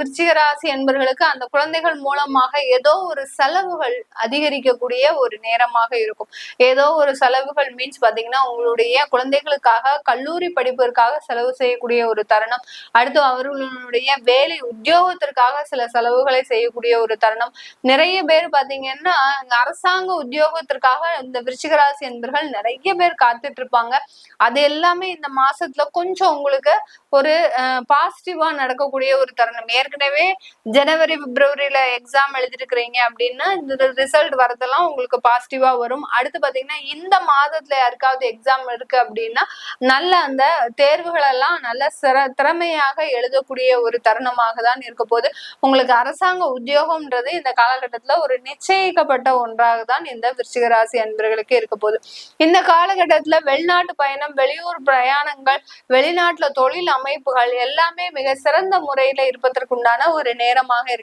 விருச்சிகராசி என்பர்களுக்கு அந்த குழந்தைகள் மூலமாக ஏதோ ஒரு செலவுகள் அதிகரிக்கக்கூடிய ஒரு நேரமாக இருக்கும். ஏதோ ஒரு செலவுகள் மீன்ஸ் பாத்தீங்கன்னா உங்களுடைய குழந்தைகளுக்காக கல்லூரி படிப்பிற்காக செலவு செய்யக்கூடிய ஒரு தருணம். அடுத்து அவர்களுடைய வேலை உத்தியோகத்திற்காக சில செலவுகளை செய்யக்கூடிய ஒரு தருணம். நிறைய பேர் பாத்தீங்கன்னா இந்த அரசாங்க உத்தியோகத்திற்காக இந்த விருச்சிகராசி என்பர்கள் நிறைய பேர் காத்துட்டு இருப்பாங்க. அது எல்லாமே இந்த மாசத்துல கொஞ்சம் உங்களுக்கு ஒரு பாசிட்டிவா நடக்கக்கூடிய ஒரு தருணம். ஏற்கனவே ஜனவரி பிப்ரவரியில எக்ஸாம் எழுதிருக்கிறீங்க அப்படின்னா இந்த ரிசல்ட் வரதெல்லாம் உங்களுக்கு பாசிட்டிவா வரும். அடுத்து பாத்தீங்கன்னா இந்த மாதத்துல யாருக்காவது எக்ஸாம் இருக்கு அப்படின்னா நல்ல அந்த தேர்வுகள் எல்லாம் நல்ல சிற திறமையாக எழுதக்கூடிய ஒரு தருணமாக தான் இருக்க போது உங்களுக்கு அரசாங்க உத்தியோகம்ன்றது இந்த காலகட்டத்துல ஒரு நிச்சயிக்கப்பட்ட ஒன்றாக தான் இந்த விருச்சிக ராசி அன்பர்களுக்கு இருக்க போகுது. இந்த காலகட்டத்துல வெளிநாட்டு பயணம் வெளியூர் பிரயாணங்கள் வெளிநாட்டுல தொழில் அமைப்புகள் எல்லாமே மிக சிறந்த முறையில இருப்பதற்கு உண்டான ஒரு நேரமாக இருக்கு